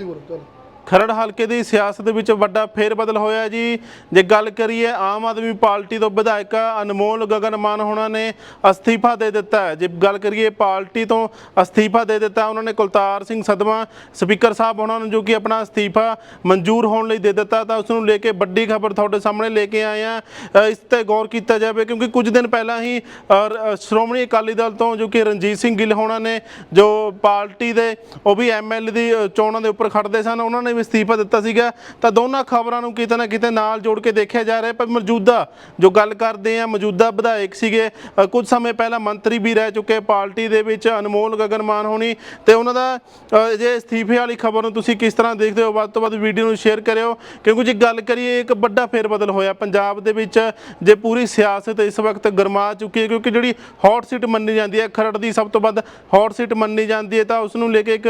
y Guarutuela. Kharar ਹਲਕੇ ਦੀ ਸਿਆਸਤ ਵਿੱਚ ਵੱਡਾ ਫੇਰ ਬਦਲ ਹੋਇਆ ਜੀ। ਜੇ ਗੱਲ ਕਰੀਏ, ਆਮ ਆਦਮੀ ਪਾਰਟੀ ਤੋਂ ਵਿਧਾਇਕ ਅਨਮੋਲ ਗਗਨ ਮਾਨ ਹੋਣਾ ਨੇ ਅਸਤੀਫਾ ਦੇ ਦਿੱਤਾ ਜੇ ਗੱਲ ਕਰੀਏ ਪਾਰਟੀ ਤੋਂ ਅਸਤੀਫਾ ਦੇ ਦਿੱਤਾ ਉਹਨਾਂ ਨੇ ਕੁਲਤਾਰ ਸਿੰਘ ਸਦਮਾ, ਸਪੀਕਰ ਸਾਹਿਬ ਉਹਨਾਂ ਨੂੰ ਜੋ ਕਿ ਆਪਣਾ ਅਸਤੀਫਾ ਮਨਜ਼ੂਰ ਹੋਣ ਲਈ ਦੇ ਦਿੱਤਾ, ਤਾਂ ਉਸ ਨੂੰ ਲੈ ਕੇ ਵੱਡੀ ਖਬਰ ਤੁਹਾਡੇ ਸਾਹਮਣੇ ਲੈ ਕੇ ਆਏ ਆ ਇਸ ਤੇ ਗੌਰ ਕੀਤਾ ਜਾਵੇ, ਕਿਉਂਕਿ ਕੁਝ ਦਿਨ ਪਹਿਲਾਂ ਹੀ ਸ਼੍ਰੋਮਣੀ ਅਕਾਲੀ ਦਲ ਤੋਂ ਜੋ ਕਿ ਰਣਜੀਤ ਸਿੰਘ ਗਿੱਲ ਹੋਣਾ ਨੇ, ਜੋ ਪਾਰਟੀ ਦੇ ਉਹ ਵੀ ਐਮਐਲ ਦੀ ਚੋਣਾਂ ਦੇ ਉੱਪਰ ਖੜਦੇ ਸਨ, ਉਹਨਾਂ ਨੇ ਵੀ ਅਸਤੀਫਾ ਦਿੱਤਾ ਸੀਗਾ ਤਾਂ ਦੋਨਾਂ ਖਬਰਾਂ ਨੂੰ ਕਿਤੇ ਨਾ ਕਿਤੇ ਨਾਲ ਜੋੜ ਕੇ ਦੇਖਿਆ ਜਾ ਰਿਹਾ ਪਰ ਮੌਜੂਦਾ ਜੋ ਗੱਲ ਕਰਦੇ ਆ ਮੌਜੂਦਾ ਵਿਧਾਇਕ ਸੀਗੇ ਅ, ਕੁਝ ਸਮੇਂ ਪਹਿਲਾਂ ਮੰਤਰੀ ਵੀ ਰਹਿ ਚੁੱਕੇ ਪਾਰਟੀ ਦੇ ਵਿੱਚ ਅਨਮੋਲ ਗਗਨ ਮਾਨ ਹੋਣੀ ਤੇ ਉਹਨਾਂ ਦਾ ਜੇ ਅਸਤੀਫੇ ਵਾਲੀ ਖਬਰ ਨੂੰ ਤੁਸੀਂ ਕਿਸ ਤਰ੍ਹਾਂ ਦੇਖਦੇ ਹੋ ਵੱਧ ਤੋਂ ਵੱਧ ਵੀਡੀਓ ਨੂੰ ਸ਼ੇਅਰ ਕਰਿਓ ਕਿਉਂਕਿ ਜੇ ਗੱਲ ਕਰੀਏ ਇੱਕ ਵੱਡਾ ਫੇਰ ਬਦਲ ਹੋਇਆ ਪੰਜਾਬ ਦੇ ਵਿੱਚ ਜੇ ਪੂਰੀ ਸਿਆਸਤ ਇਸ ਵਕਤ ਗਰਮਾ ਚੁੱਕੀ ਹੈ ਕਿਉਂਕਿ ਜਿਹੜੀ ਹੌਟ ਸੀਟ ਮੰਨੀ ਜਾਂਦੀ ਹੈ ਖਰੜ ਦੀ ਸਭ ਤੋਂ ਵੱਧ ਹੌਟ ਸੀਟ ਮੰਨੀ ਜਾਂਦੀ ਹੈ ਤਾਂ ਉਸ ਨੂੰ ਲੈ ਕੇ ਇੱਕ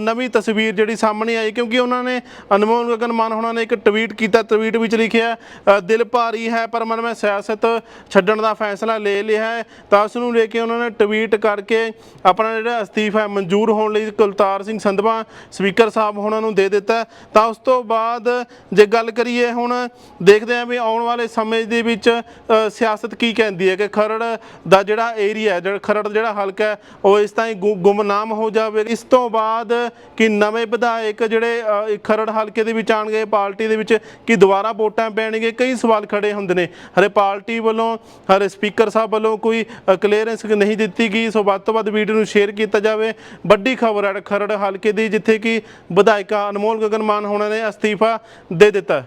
ਨਵੀਂ ਤਸਵੀਰ ਜਿਹੜੀ ਸਾਹਮਣੇ ਆਈ ਕਿਉਂਕਿ ਉਹਨਾਂ ਨੇ ਅਨਮੋਲ ਗਗਨ ਮਾਨ ਹੋਣਾ ਨੇ ਇੱਕ ਟਵੀਟ ਕੀਤਾ ਟਵੀਟ ਵਿੱਚ ਲਿਖਿਆ ਅ, ਦਿਲ ਭਾਰੀ ਹੈ ਪਰ ਮਨ ਮੈਂ ਸਿਆਸਤ ਛੱਡਣ ਦਾ ਫੈਸਲਾ ਲੈ ਲਿਆ ਹੈ ਤਾਂ ਉਸ ਨੂੰ ਲੈ ਕੇ ਉਹਨਾਂ ਨੇ ਟਵੀਟ ਕਰਕੇ ਆਪਣਾ ਜਿਹੜਾ ਅਸਤੀਫਾ ਹੈ ਮਨਜ਼ੂਰ ਹੋਣ ਲਈ ਕੁਲਤਾਰ ਸਿੰਘ ਸੰਧਵਾ ਸਪੀਕਰ ਸਾਹਿਬ ਉਹਨਾਂ ਨੂੰ ਦੇ ਦਿੱਤਾ ਹੈ। ਤਾਂ ਉਸ ਤੋਂ ਬਾਅਦ ਜੇ ਗੱਲ ਕਰੀਏ ਹੁਣ ਦੇਖਦੇ ਹਾਂ ਵੀ ਆਉਣ ਵਾਲੇ ਸਮੇਂ ਦੇ ਵਿੱਚ ਅ, ਸਿਆਸਤ ਕੀ ਕਹਿੰਦੀ ਹੈ ਕਿ ਖਰੜ ਦਾ ਜਿਹੜਾ ਏਰੀਆ ਜਿਹੜਾ ਖਰੜ ਜਿਹੜਾ ਹਲਕਾ ਹੈ ਉਹ ਇਸ ਤਾਂ ਹੀ ਗੁ- ਗੁੰਮਨਾਮ ਹੋ ਜਾਵੇ ਇਸ ਤੋਂ ਬਾਅਦ ਕਿ ਨਵੇਂ ਵਿਧਾਇਕ ਜਿਹੜੇ ਅ, ਖਰੜ ਹਲਕੇ ਦੇ ਵਿੱਚ ਆਣਗੇ ਪਾਰਟੀ ਦੇ ਵਿੱਚ ਕਿ ਦੁਬਾਰਾ ਵੋਟਾਂ ਪੈਣਗੇ ਕਈ ਸਵਾਲ ਖੜੇ ਹੁੰਦੇ ਨੇ। ਹਰੇ ਪਾਰਟੀ ਵੱਲੋਂ, ਹਰੇ ਸਪੀਕਰ ਸਾਹਿਬ ਵੱਲੋਂ ਕੋਈ ਕਲੀਅਰੈਂਸ ਨਹੀਂ ਦਿੱਤੀ ਗਈ, ਸੋ ਵੱਧ ਤੋਂ ਵੱਧ ਵੀਡੀਓ ਨੂੰ ਸ਼ੇਅਰ ਕੀਤਾ ਜਾਵੇ। ਵੱਡੀ ਖਬਰ ਹੈ, ਖਰੜ ਹਲਕੇ ਦੀ, ਜਿੱਥੇ ਕਿ ਵਿਧਾਇਕਾ ਅਨਮੋਲ ਗਗਨ ਮਾਨ ਹੋਣਾ ਨੇ ਅਸਤੀਫਾ ਦੇ ਦਿੱਤਾ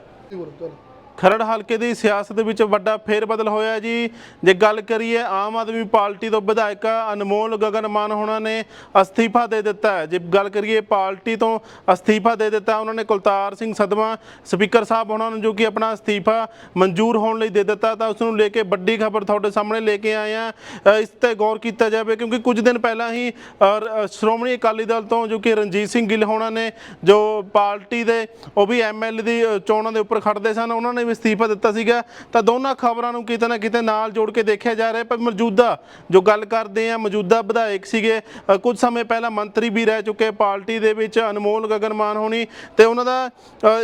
ਖਰੜ ਹਲਕੇ ਦੀ ਸਿਆਸਤ ਵਿੱਚ ਵੱਡਾ ਫੇਰ ਬਦਲ ਹੋਇਆ ਜੀ। ਜੇ ਗੱਲ ਕਰੀਏ, ਆਮ ਆਦਮੀ ਪਾਰਟੀ ਤੋਂ ਵਿਧਾਇਕ ਅਨਮੋਲ ਗਗਨ ਮਾਨ ਹੋਣਾ ਨੇ ਅਸਤੀਫਾ ਦੇ ਦਿੱਤਾ ਹੈ। ਜੇ ਗੱਲ ਕਰੀਏ ਪਾਰਟੀ ਤੋਂ ਅਸਤੀਫਾ ਦੇ ਦਿੱਤਾ ਉਹਨਾਂ ਨੇ ਕੁਲਤਾਰ ਸਿੰਘ ਸਦਮਾ, ਸਪੀਕਰ ਸਾਹਿਬ ਉਹਨਾਂ ਨੂੰ ਜੋ ਕਿ ਆਪਣਾ ਅਸਤੀਫਾ ਮਨਜ਼ੂਰ ਹੋਣ ਲਈ ਦੇ ਦਿੱਤਾ, ਤਾਂ ਉਸ ਨੂੰ ਲੈ ਕੇ ਵੱਡੀ ਖਬਰ ਤੁਹਾਡੇ ਸਾਹਮਣੇ ਲੈ ਕੇ ਆਏ ਆ ਇਸ ਤੇ ਗੌਰ ਕੀਤਾ ਜਾਵੇ, ਕਿਉਂਕਿ ਕੁਝ ਦਿਨ ਪਹਿਲਾਂ ਹੀ ਸ਼੍ਰੋਮਣੀ ਅਕਾਲੀ ਦਲ ਤੋਂ ਜੋ ਕਿ ਰਣਜੀਤ ਸਿੰਘ ਗਿੱਲ ਹੋਣਾ ਨੇ, ਜੋ ਪਾਰਟੀ ਦੇ ਉਹ ਵੀ ਐਮਐਲ ਦੀ ਚੋਣਾਂ ਦੇ ਉੱਪਰ ਖੜਦੇ ਸਨ, ਉਹਨਾਂ ਨੇ ਵੀ ਅਸਤੀਫਾ ਦਿੱਤਾ ਸੀਗਾ ਤਾਂ ਦੋਨਾਂ ਖਬਰਾਂ ਨੂੰ ਕਿਤੇ ਨਾ ਕਿਤੇ ਨਾਲ ਜੋੜ ਕੇ ਦੇਖਿਆ ਜਾ ਰਿਹਾ ਪਰ ਮੌਜੂਦਾ ਜੋ ਗੱਲ ਕਰਦੇ ਆ ਮੌਜੂਦਾ ਵਿਧਾਇਕ ਸੀਗੇ ਅ, ਕੁਝ ਸਮੇਂ ਪਹਿਲਾਂ ਮੰਤਰੀ ਵੀ ਰਹਿ ਚੁੱਕੇ ਪਾਰਟੀ ਦੇ ਵਿੱਚ ਅਨਮੋਲ ਗਗਨਮਾਨ ਹੋਣੀ ਤੇ ਉਹਨਾਂ ਦਾ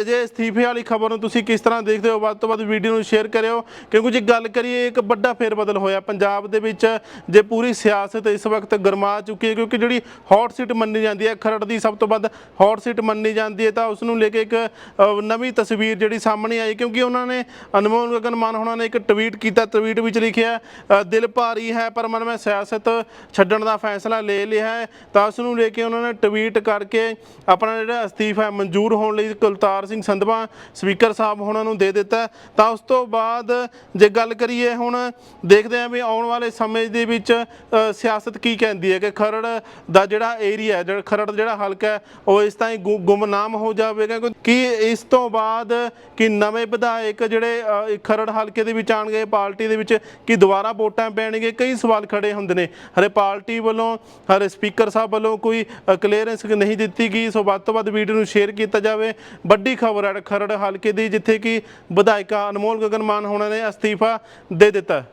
ਜੇ ਅਸਤੀਫੇ ਵਾਲੀ ਖਬਰ ਨੂੰ ਤੁਸੀਂ ਕਿਸ ਤਰ੍ਹਾਂ ਦੇਖਦੇ ਹੋ ਵੱਧ ਤੋਂ ਵੱਧ ਵੀਡੀਓ ਨੂੰ ਸ਼ੇਅਰ ਕਰਿਓ। ਕਿਉਂਕਿ ਜੇ ਗੱਲ ਕਰੀਏ ਇੱਕ ਵੱਡਾ ਫੇਰ ਬਦਲ ਹੋਇਆ ਪੰਜਾਬ ਦੇ ਵਿੱਚ ਜੇ ਪੂਰੀ ਸਿਆਸਤ ਇਸ ਵਕਤ ਗਰਮਾ ਚੁੱਕੀ ਹੈ ਕਿਉਂਕਿ ਜਿਹੜੀ ਹੌਟ ਸੀਟ ਮੰਨੀ ਜਾਂਦੀ ਹੈ ਖਰੜ ਦੀ ਸਭ ਤੋਂ ਵੱਧ ਹੌਟ ਸੀਟ ਮੰਨੀ ਜਾਂਦੀ ਹੈ ਤਾਂ ਉਸ ਨੂੰ ਲੈ ਕੇ ਇੱਕ ਨਵੀਂ ਤਸਵੀਰ ਜਿਹੜੀ ਸਾਹਮਣੇ ਆਈ ਕਿਉਂਕਿ ਉਹਨਾਂ ਨੇ, ਅਨਮੋਲ ਗਗਨ ਮਾਨ ਹੋਣਾ ਨੇ ਇੱਕ ਟਵੀਟ ਕੀਤਾ ਟਵੀਟ ਵਿੱਚ ਲਿਖਿਆ ਦਿਲ ਭਾਰੀ ਹੈ, ਪਰ ਮਨ ਮੈਂ ਸਿਆਸਤ ਛੱਡਣ ਦਾ ਫੈਸਲਾ ਲੈ ਲਿਆ ਹੈ। ਤਾਂ ਉਸ ਨੂੰ ਲੈ ਕੇ ਉਹਨਾਂ ਨੇ ਟਵੀਟ ਕਰਕੇ ਆਪਣਾ ਜਿਹੜਾ ਅਸਤੀਫਾ ਮਨਜ਼ੂਰ ਹੋਣ ਲਈ ਕੁਲਤਾਰ ਸਿੰਘ ਸੰਧਵਾ, ਸਪੀਕਰ ਸਾਹਿਬ ਉਹਨਾਂ ਨੂੰ ਦੇ ਦਿੱਤਾ ਤਾਂ ਉਸ ਤੋਂ ਬਾਅਦ ਜੇ ਗੱਲ ਕਰੀਏ ਹੁਣ, ਦੇਖਦੇ ਹਾਂ ਵੀ ਆਉਣ ਵਾਲੇ ਸਮੇਂ ਦੇ ਵਿੱਚ ਸਿਆਸਤ ਕੀ ਕਹਿੰਦੀ ਹੈ ਕਿ ਖਰੜ ਦਾ ਜਿਹੜਾ ਏਰੀਆ ਜਿਹੜਾ ਖਰੜ ਜਿਹੜਾ ਹਲਕਾ ਹੈ, ਉਹ ਇਸ ਤਾਂ ਗੁ- ਗੁੰਮਨਾਮ ਹੋ ਜਾਵੇਗਾ। ਕਿ ਇਸ ਤੋਂ ਬਾਅਦ ਕਿ ਨਵੇਂ ਵਿਧਾਇਕ ਜਿਹੜੇ ਖਰੜ ਹਲਕੇ ਦੇ ਵਿੱਚ ਆਣਗੇ ਪਾਰਟੀ ਦੇ ਵਿੱਚ ਕਿ ਦੁਬਾਰਾ ਵੋਟਾਂ ਪੈਣਗੇ, ਕਈ ਸਵਾਲ ਖੜੇ ਹੁੰਦੇ ਨੇ। ਹਰੇ ਪਾਰਟੀ ਵੱਲੋਂ, ਹਰੇ ਸਪੀਕਰ ਸਾਹਿਬ ਵੱਲੋਂ ਕੋਈ ਕਲੀਅਰੈਂਸ ਨਹੀਂ ਦਿੱਤੀ ਗਈ, ਸੋ ਵੱਧ ਤੋਂ ਵੱਧ ਵੀਡੀਓ ਨੂੰ ਸ਼ੇਅਰ ਕੀਤਾ ਜਾਵੇ। ਵੱਡੀ ਖਬਰ ਹੈ ਖਰੜ ਹਲਕੇ ਦੀ, ਜਿੱਥੇ ਕਿ ਵਿਧਾਇਕਾ ਅਨਮੋਲ ਗਗਨ ਮਾਨ ਹੋਣਾ ਨੇ ਅਸਤੀਫਾ ਦੇ ਦਿੱਤਾ।